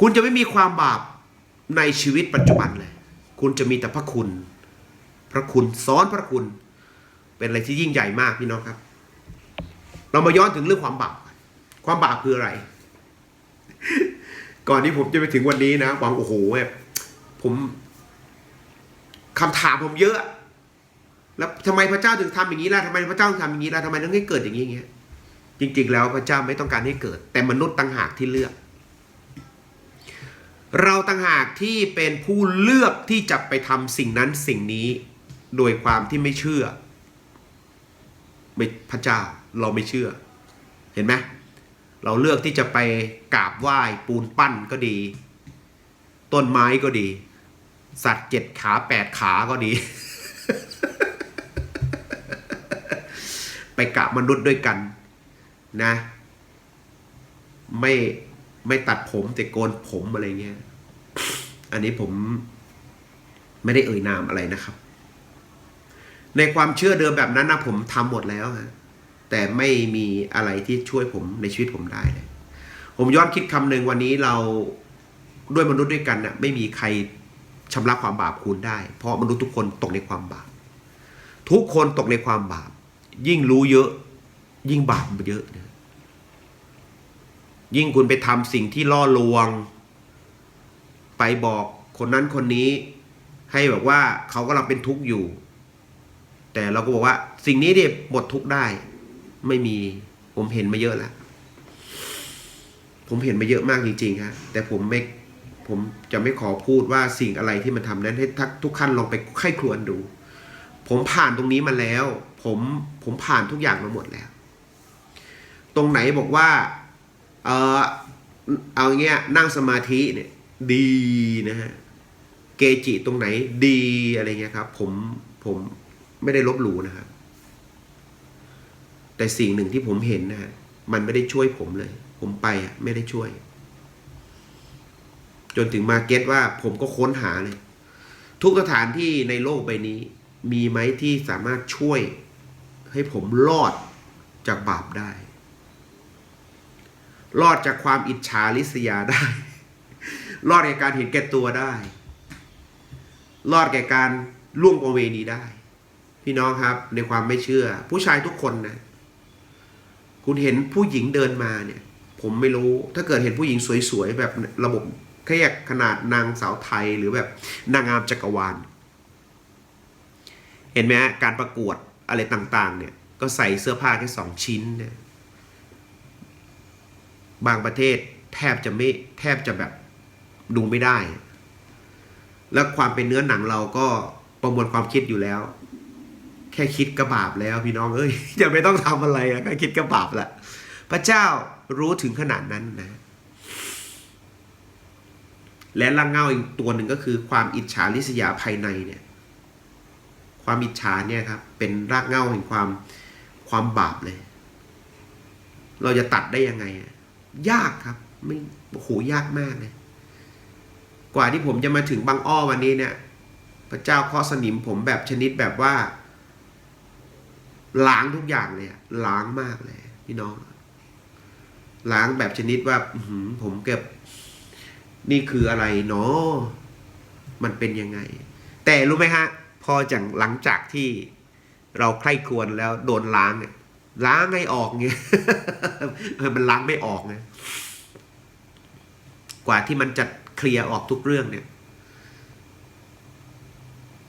คุณจะไม่มีความบาปในชีวิตปัจจุบันเลย คุณจะมีแต่พระคุณ พระคุณซ้อนพระคุณ เป็นอะไรที่ยิ่งใหญ่มากพี่น้องครับ เรามาย้อนถึงเรื่องความบาป ความบาปคืออะไร ก่อนที่ผมจะไปถึงวันนี้นะหวังโอ้โหแบบผมคำถามผมเยอะ แล้วทำไมพระเจ้าถึงทำอย่างนี้ล่ะทำไมพระเจ้าถึงทำอย่างนี้ล่ะทำไมถึงให้เกิดอย่างนี้อย่างเงี้ยจริง ๆ แล้วพระเจ้าไม่ต้องการให้เกิด แต่มนุษย์ต่างหากที่เลือก เราต่างหากที่เป็นผู้เลือกที่จะไปทำสิ่งนั้นสิ่งนี้ โดยความที่ไม่เชื่อไม่พระเจ้าเราไม่เชื่อ เห็นไหมเราเลือกที่จะไปกราบไหว้ปูนปั้นก็ดี ต้นไม้ก็ดี สัตว์เจ็ดขาแปดขาก็ดี ไปกราบมนุษย์ด้วยกันนะ ไม่ ไม่ตัดผมแต่โกนผมอะไรเงี้ย อันนี้ผมไม่ได้เอ่ยนามอะไรนะครับ ในความเชื่อเดิมแบบนั้นนะผมทำหมดแล้วฮะแต่ไม่มีอะไรที่ช่วยผมในชีวิตผมได้เลย ผมย้อนคิดคำหนึ่งวันนี้เราด้วยมนุษย์ด้วยกันน่ะไม่มีใครชำระความบาปคุณได้ เพราะมนุษย์ทุกคนตกในความบาป ทุกคนตกในความบาป ยิ่งรู้เยอะ ยิ่งบาปเยอะนะ ยิ่งคุณไปทำสิ่งที่ล่อลวง ไปบอกคนนั้นคนนี้ ให้แบบว่าเขากำลังเป็นทุกข์อยู่ แต่เราก็บอกว่า สิ่งนี้เนี่ยหมดทุกข์ได้ ไม่มีผมเห็นมาเยอะแล้วผมเห็นมาเยอะมากจริงๆฮะแต่ผมไม่ผมจะไม่ขอพูดว่าสิ่งอะไรที่มันทำนั้นให้ทักทุกขั้นลองไปไข้ครวนดู ผมผ่านตรงนี้มาแล้ว ผมผมผ่านทุกอย่างมาหมดแล้ว ตรงไหนบอกว่า เออเอาเงี้ยนั่งสมาธิเนี่ยดีนะฮะเกจิตรงไหนดีอะไรเงี้ยครับ ผมผมไม่ได้ลบหลู่นะครับแต่สิ่งหนึ่งที่ผมเห็นนะฮะมันไม่ได้ช่วยผมเลย ผมไปอะไม่ได้ช่วย จนถึงมาเก็ตว่าผมก็ค้นหาเลย ทุกสถานที่ในโลกใบนี้ มีไหมที่สามารถช่วยให้ผมรอดจากบาปได้ รอดจากความอิจฉาริษยาได้ รอดจากการเห็นแก่ตัวได้ รอดแก่การล่วงประเวณีได้ พี่น้องครับในความไม่เชื่อ ผู้ชายทุกคนนะ คุณเห็นผู้หญิงเดินมาเนี่ย ผมไม่รู้ ถ้าเกิดเห็นผู้หญิงสวยๆแบบระบบแค่ขนาดนางสาวไทยหรือแบบนางงามจักรวาล เห็นไหมการประกวดอะไรต่างๆ เนี่ย ก็ใส่เสื้อผ้าแค่สองชิ้นเนี่ย บางประเทศแทบจะไม่แทบจะแบบดูไม่ได้ แล้วความเป็นเนื้อหนังเราก็ประมวลความคิดอยู่แล้ว แค่คิดก็บาปแล้วพี่น้องเอ้ยจะไม่ต้องทำอะไรอะแค่คิดก็บาปละพระเจ้ารู้ถึงขนาดนั้นนะ และลังเงาอีกตัวหนึ่งก็คือความอิจฉาริษยาภายในเนี่ย ความอิจฉาเนี่ยครับ เป็นรากเงาแห่งความความบาปเลย เราจะตัดได้ยังไงอะ ยากครับไม่โอ้โหยากมากเลยกว่าที่ผมจะมาถึงบางอ้อวันนี้เนี่ย พระเจ้าเคาะสนิมผมแบบชนิดแบบว่าล้างทุกอย่างเลยล้างมากเลย พี่น้องล้างแบบชนิดว่าผมเก็บ นี่คืออะไรเนาะมันเป็นยังไง แต่รู้ไหมฮะ พอจากหลังจากที่เราใคร่ควรแล้วโดนล้างเนี่ย ล้างให้ออกเงี้ยมันล้างไม่ออกไงกว่าที่มันจะเคลียร์ออกทุกเรื่องเนี่ย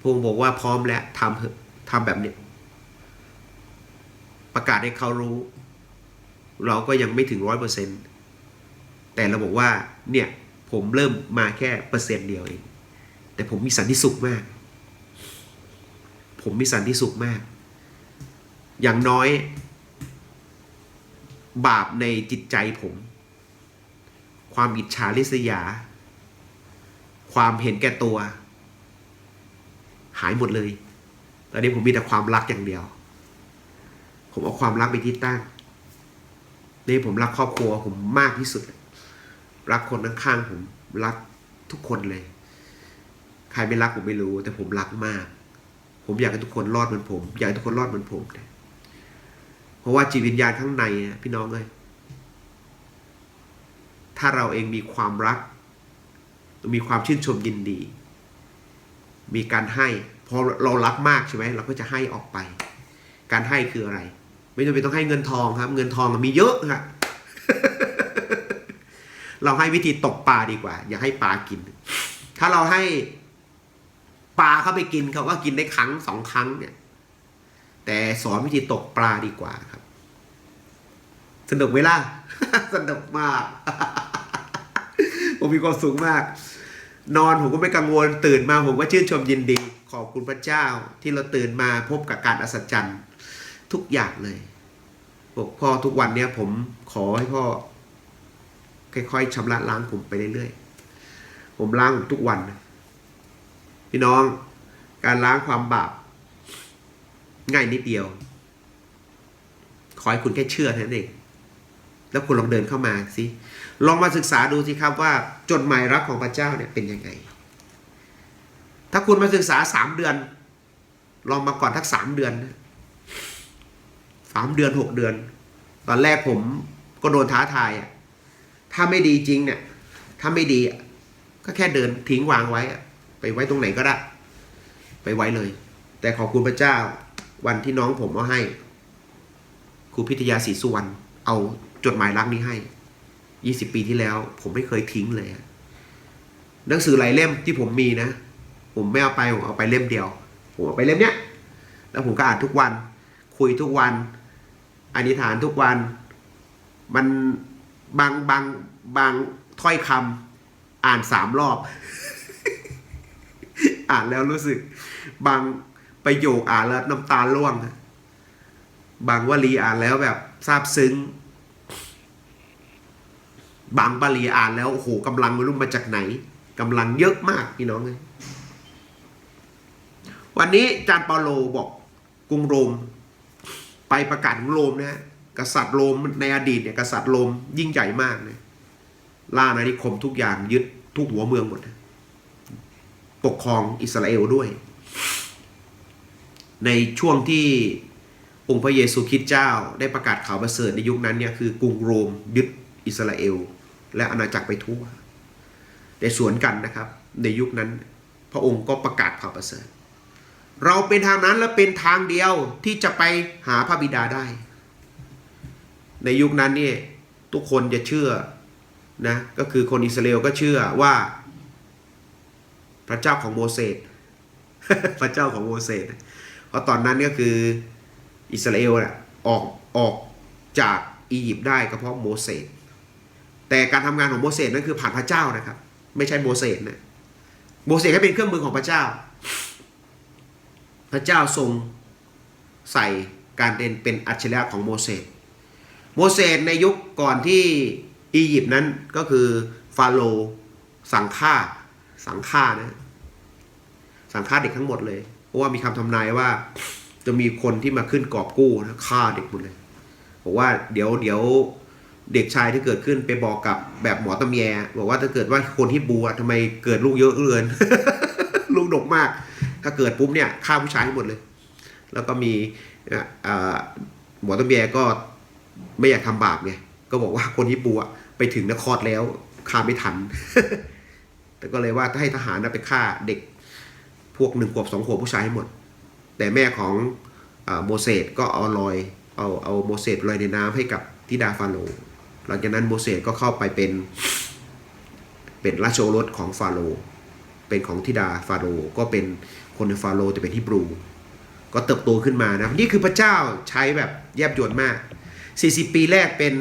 พงบอกว่าพร้อมแล้วทำเถอะทำแบบเนี้ยประกาศให้เขารู้ เราก็ยังไม่ถึงร้อยเปอร์เซ็นแต่เราบอกว่า เนี่ย ผมเริ่มมาแค่เปอร์เซ็นต์เดียวเอง แต่ผมมีสันติสุขมาก ผมมีสันติสุขมาก อย่างน้อย บาปในจิตใจผม ความอิจฉาริษยา ความเห็นแก่ตัว หายหมดเลย ตอนนี้ผมมีแต่ความรักอย่างเดียว ผมเอาความรักไปที่ตั้งนี่ผมรักครอบครัวผมมากที่สุด รักคนข้างๆผมรักทุกคนเลย ใครไม่รักผมไม่รู้ แต่ผมรักมาก ผมอยากให้ทุกคนรอดเหมือนผม อยากให้ทุกคนรอดเหมือนผมนะ เพราะว่าจิตวิญญาณข้างในอะพี่น้องเลยถ้าเราเองมีความรัก มีความชื่นชมยินดี มีการให้พอเรารับมากใช่ไหมเราก็จะให้ออกไป การให้คืออะไร ไม่จำเป็นต้องให้เงินทองครับ เงินทองมันมีเยอะฮะเราให้วิธีตกปลาดีกว่า อย่าให้ปลากิน ถ้าเราให้ปลาเข้าไปกินเขาก็กินได้ครั้งสองครั้งเนี่ย แต่สอนวิธีตกปลาดีกว่าครับ สนุกไหมล่ะ สนุกมาก ผมมีความสุขมาก นอนผมก็ไม่กังวล ตื่นมาผมก็ชื่นชมยินดี ขอบคุณพระเจ้า ที่เราตื่นมาพบกับการอัศจรรย์ ทุกอย่างเลยบอกพ่อทุกวันเนี้ยผมขอให้พ่อ ค่อยๆชำระล้างผมไปเรื่อยๆผมล้างทุกวัน พี่น้อง การล้างความบาป ง่ายนิดเดียว ขอให้คุณแค่เชื่อเท่านั้นเอง แล้วคุณลองเดินเข้ามาสิ ลองมาศึกษาดูสิครับว่าจดหมายรักของพระเจ้าเนี่ยเป็นยังไง ถ้าคุณมาศึกษาสามเดือน ลองมาก่อนทักสามเดือนนะสามเดือนหกเดือน ตอนแรกผมก็โดนท้าทายอะ ถ้าไม่ดีจริงเนี่ย ถ้าไม่ดีก็แค่เดินทิ้งวางไว้ ไปไว้ตรงไหนก็ได้ ไปไว้เลย แต่ขอบคุณพระเจ้า วันที่น้องผมเอาให้ครูพิทยาศรีสุวรรณเอาจดหมายรักนี้ให้ยี่สิบปีที่แล้ว ผมไม่เคยทิ้งเลยหนังสือหลายเล่มที่ผมมีนะ ผมไม่เอาไปผมเอาไปเล่มเดียว ผมเอาไปเล่มเนี้ย แล้วผมก็อ่านทุกวัน คุยทุกวันอธิษฐานทุกวัน มันบางบางบางถ้อยคำอ่านสามรอบ อ่านแล้วรู้สึกบาง ประโยคอ่านแล้วน้ำตาร่วงบางวลีอ่านแล้วแบบซาบซึ้ง บางบาลีอ่านแล้วโอ้โหกำลังไม่รู้มาจากไหนกำลังเยอะมากพี่น้องเลยวันนี้จานเปาโลบอกกรุงโรม ไปประกาศของโรมนะฮะกษัตริย์โรมในอดีตเนี่ยกษัตริย์โรมยิ่งใหญ่มากนะล่าอาณานิคมทุกอย่างยึดทุกหัวเมืองหมดนะปกครองอิสราเอลด้วย ในช่วงที่องค์พระเยซูคริสต์เจ้า ได้ประกาศข่าวประเสริฐในยุคนั้นเนี่ยคือกรุงโรมยึดอิสราเอล และอาณาจักรไปทั่วแต่สวนกันนะครับ ในยุคนั้น พระองค์ก็ประกาศข่าวประเสริฐ เราเป็นทางนั้นและเป็นทางเดียวที่จะไปหาพระบิดาได้ ในยุคนั้นเนี่ยทุกคนจะเชื่อนะก็คือคนอิสราเอลก็เชื่อว่าพระเจ้าของโมเสสพระเจ้าของโมเสส เพราะตอนนั้นก็คืออิสราเอลน่ะออกออกจากอียิปต์ได้ก็เพราะโมเสสแต่การทำงานของโมเสสนั้นคือผ่านพระเจ้านะครับ ไม่ใช่โมเสสนะโมเสสแค่เป็นเครื่องมือของพระเจ้า พระเจ้าทรงใส่การเป็นเป็นอัจฉริยะของโมเสสโมเสสในยุคก่อนที่อียิปต์นั้นก็คือฟาโรห์สั่งฆ่าสั่งฆ่านะสั่งฆ่าเด็กทั้งหมดเลย เพราะว่ามีคำทำนายว่า จะมีคนที่มาขึ้นกอบกู้นะฆ่าเด็กหมดเลยบอกว่าเดี๋ยวเดี๋ยวเด็กชายที่เกิดขึ้นไปบอกกับแบบหมอตำแย บอกว่าถ้าเกิดว่าคนที่บัวทำไมเกิดลูกเยอะเกินลูกดกมาก ถ้าเกิดปุ๊บเนี่ยฆ่าผู้ชายหมดเลย แล้วก็มีหมอตำแยก็ไม่อยากทำบาปไงก็บอกว่าคนที่บัวไปถึงนครแล้วฆ่าไม่ทันแต่ก็เลยว่าถ้าให้ทหารไปฆ่าเด็ก วกหนึ่งขวบสองขวบผู้ชายให้หมด แต่แม่ของอโมเสสก็เอาลอยเอาเอาโมเสสลอยในน้ำให้กับทิดาฟาโรห์หลังจากนั้นโมเสสก็เข้าไปเป็นเป็นราชโอรสของฟาโรห์เป็นของทิดาฟาโรห์ก็เป็นคนในฟาโรห์แต่เป็นฮิบรู ก็เติบโตขึ้นมานะนี่คือพระเจ้าใช้แบบแยบยลมาก 40 ปีแรกเป็น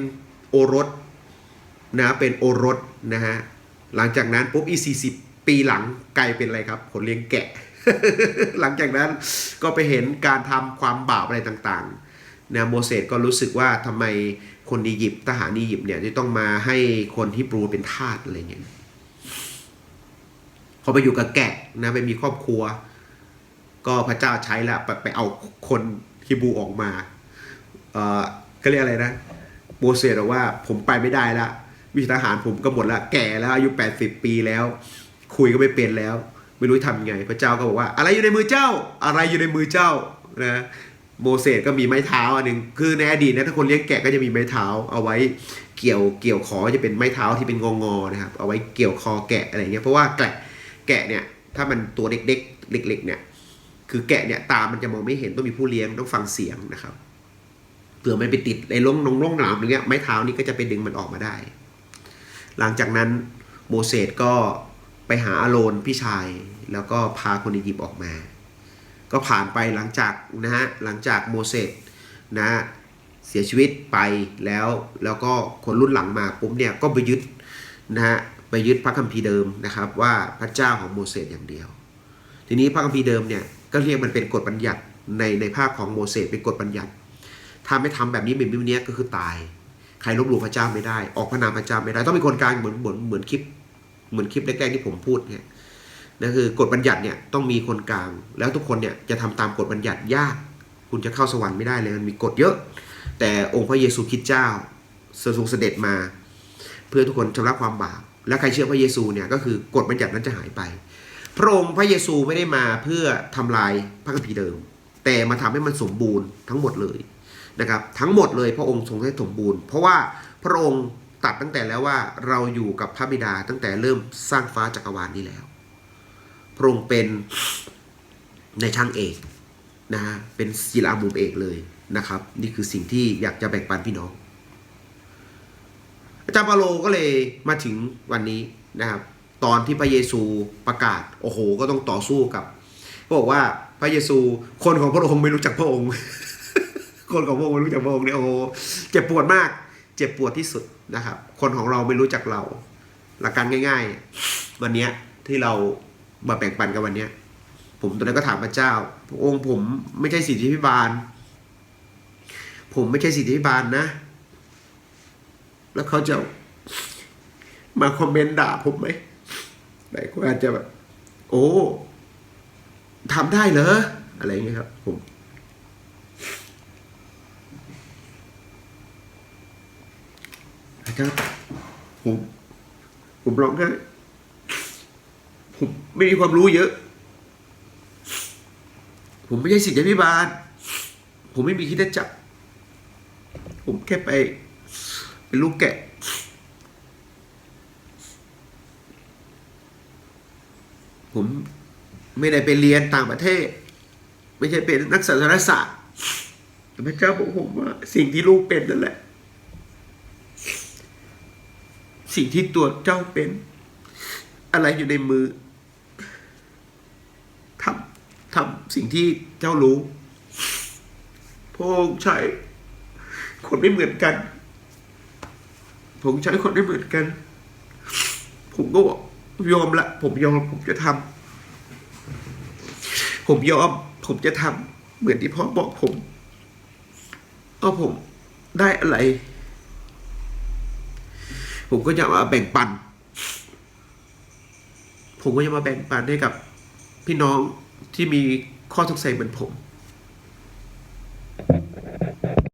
โอรสนะเป็นโอรสนะฮะหลังจากนั้นปุ๊บอี40 ปีหลังกลายเป็นอะไรครับคนเลี้ยงแกะ หลังจากนั้นก็ไปเห็นการทำความบาปอะไรต่างๆนะโมเสสก็รู้สึกว่าทำไมคนอียิปต์ทหารอียิปต์เนี่ยจะต้องมาให้คนฮิบรูเป็นทาสอะไรเงี้ยพอไปอยู่กับแกะนะไปมีครอบครัว ก็พระเจ้าใช้แล้วไปไปเอาคนฮิบูออกมาเอ่อก็เรียกอะไรนะโมเสสบอกว่าผมไปไม่ได้ละวิชาทหารผมก็หมดละแก่แล้วอายุ 80 ปีแล้ว คุยก็ไม่เป็นแล้ว ไม่รู้ทำไง พระเจ้าก็บอกว่า อะไรอยู่ในมือเจ้า อะไรอยู่ในมือเจ้านะโมเสสก็มีไม้เท้าอันหนึ่งคือในอดีตนะถ้าคนเลี้ยงแกะก็จะมีไม้เท้า เอาไว้เกี่ยวเกี่ยวคอจะเป็นไม้เท้าที่เป็นงองอๆนะครับเอาไว้เกี่ยวคอแกะอะไรเงี้ยเพราะว่าแกะแกะเนี่ยถ้ามันตัวเด็กๆเล็กๆเนี่ยคือแกะเนี่ยตามันจะมองไม่เห็นต้องมีผู้เลี้ยงต้องฟังเสียงนะครับเผื่อมันไปติดในร่องนงร่องหนามอะไรเงี้ยไม้เท้านี่ก็จะไปดึงมันออกมาได้ หลังจากนั้นโมเสสก็ ไปหาอาโรนพี่ชาย แล้วก็พาคนอียิปต์ออกมา ก็ผ่านไปหลังจากนะฮะหลังจากโมเสสนะฮะเสียชีวิตไปแล้วแล้วก็คนรุ่นหลังมาปุ๊บเนี่ยก็ไปยึดนะฮะไปยึดพระคัมภีร์เดิมนะครับ ว่าพระเจ้าของโมเสสอย่างเดียว ทีนี้พระคัมภีร์เดิมเนี่ยก็เรียกมันเป็นกฎบัญญัติในในภาคของโมเสสเป็นกฎบัญญัติถ้าไม่ทำแบบนี้แบบนี้ก็คือตาย ใครลบหลู่พระเจ้าไม่ได้ ออกพระนามพระเจ้าไม่ได้ ต้องมีคนกลางเหมือนเหมือนเหมือนคลิป เหมือนคลิปแรกๆที่ผมพูดเนี่ยนั่นคือกฎบัญญัติเนี่ยต้องมีคนกลาง แล้วทุกคนเนี่ยจะทำตามกฎบัญญัติยาก คุณจะเข้าสวรรค์ไม่ได้เลยมันมีกฎเยอะ แต่องค์พระเยซูคริสต์เจ้าทรงเสด็จมา เพื่อทุกคนชำระความบาปและใครเชื่อพระเยซูเนี่ยก็คือกฎบัญญัตินั้นจะหายไป พระองค์พระเยซูไม่ได้มาเพื่อทำลายพระคัมภีร์เดิม แต่มาทำให้มันสมบูรณ์ทั้งหมดเลยนะครับทั้งหมดเลยพระองค์ทรงให้สมบูรณ์ เพราะว่าพระองค์ ตัดตั้งแต่แล้วว่าเราอยู่กับพระบิดาตั้งแต่เริ่มสร้างฟ้าจักรวาลนี้แล้ว พระองค์เป็นในช่างเอกนะฮะเป็นศิลามุมเอกเลยนะครับ นี่คือสิ่งที่อยากจะแบ่งปันพี่น้อง อาจารย์ปาโลก็เลยมาถึงวันนี้นะครับ ตอนที่พระเยซูประกาศ โอ้โห ก็ต้องต่อสู้กับบอกว่าพระเยซูคนของพระองค์ไม่รู้จักพระองค์ คนของพระองค์ไม่รู้จักพระองค์เนี่ยโอ้โหเจ็บปวดมาก เจ็บปวดที่สุด นะครับ คนของเราไม่รู้จักเรา หลักการง่าย ๆ วันนี้ที่เรามาแบ่งปันกันวันนี้ผมตอนนั้นก็ถามพระเจ้าพระองค์ผมไม่ใช่สิทธิพิบาล ผมไม่ใช่สิทธิพิบาลนะ แล้วเขาจะมาคอมเมนต์ด่าผมไหมหลายคนอาจจะแบบ โอ้ทำได้เหรอ อะไรอย่างเงี้ยครับ ผม อาจารย์ผมผมร้องไห้ผมไม่มีความรู้เยอะ ผมไม่ใช่สิทธิพิบาล ผมไม่มีคิดจักรผมแค่ไป เป็นลูกแกะ ผมไม่ได้ไปเรียนต่างประเทศ ไม่ใช่เป็นนักศาสนศาสตร์พระเจ้าบอกผมว่าสิ่งที่ลูกเป็นนั่นแหละ สิ่งที่ตัวเจ้าเป็น อะไรอยู่ในมือทำทำสิ่งที่เจ้ารู้พงใช้คนไม่เหมือนกัน ผมใช้คนไม่เหมือนกัน ผมก็บอกยอมละ ผมยอมผมจะทำผมยอมผมจะทำเหมือนที่พ่อบอกผมเอาผมได้อะไร ผมก็จะมาแบ่งปัน ผมก็จะมาแบ่งปันให้กับพี่น้องที่มีข้อสงสัยเหมือนผม